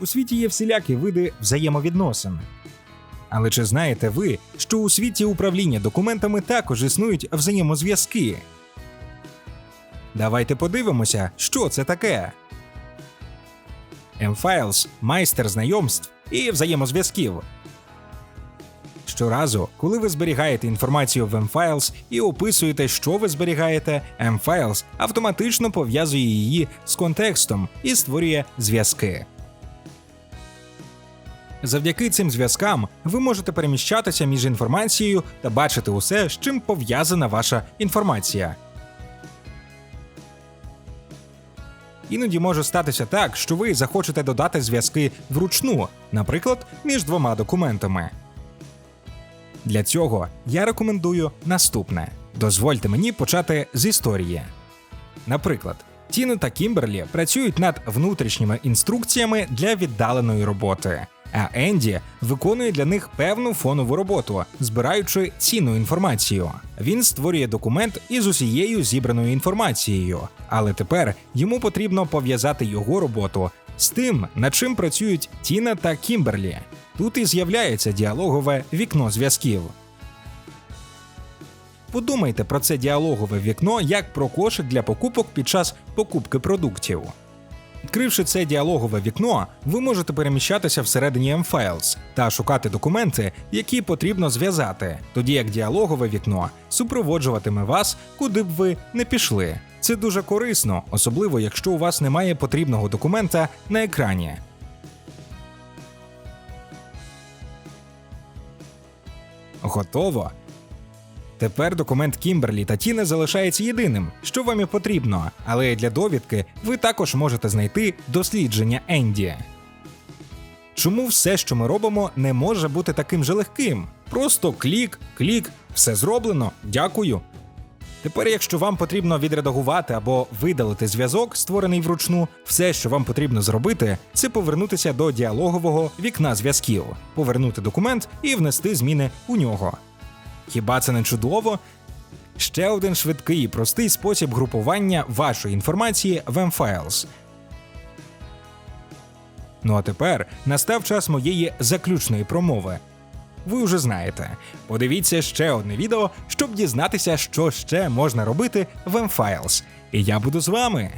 У світі є всілякі види взаємовідносин. Але чи знаєте ви, що у світі управління документами також існують взаємозв'язки? Давайте подивимося, що це таке. M-Files – майстер знайомств і взаємозв'язків. Щоразу, коли ви зберігаєте інформацію в M-Files і описуєте, що ви зберігаєте, M-Files автоматично пов'язує її з контекстом і створює зв'язки. Завдяки цим зв'язкам ви можете переміщатися між інформацією та бачити усе, з чим пов'язана ваша інформація. Іноді може статися так, що ви захочете додати зв'язки вручну, наприклад, між двома документами. Для цього я рекомендую наступне: дозвольте мені почати з історії. Наприклад, Тіна та Кімберлі працюють над внутрішніми інструкціями для віддаленої роботи, а Енді виконує для них певну фонову роботу, збираючи цінну інформацію. Він створює документ із усією зібраною інформацією, але тепер йому потрібно пов'язати його роботу з тим, над чим працюють Тіна та Кімберлі. Тут і з'являється діалогове вікно зв'язків. Подумайте про це діалогове вікно як про кошик для покупок під час покупки продуктів. Відкривши це діалогове вікно, ви можете переміщатися всередині M-Files та шукати документи, які потрібно зв'язати, тоді як діалогове вікно супроводжуватиме вас, куди б ви не пішли. Це дуже корисно, особливо якщо у вас немає потрібного документа на екрані. Готово. Тепер документ Кімберлі та Тіни залишається єдиним, що вам і потрібно, але для довідки ви також можете знайти дослідження Енді. Чому все, що ми робимо, не може бути таким же легким? Просто клік, клік, все зроблено, дякую. Тепер, якщо вам потрібно відредагувати або видалити зв'язок, створений вручну, все, що вам потрібно зробити, це повернутися до діалогового вікна зв'язків, повернути документ і внести зміни у нього. Хіба це не чудово? Ще один швидкий і простий спосіб групування вашої інформації в M-Files. Ну а тепер настав час моєї заключної промови. Ви вже знаєте. Подивіться ще одне відео, щоб дізнатися, що ще можна робити в M-Files. І я буду з вами.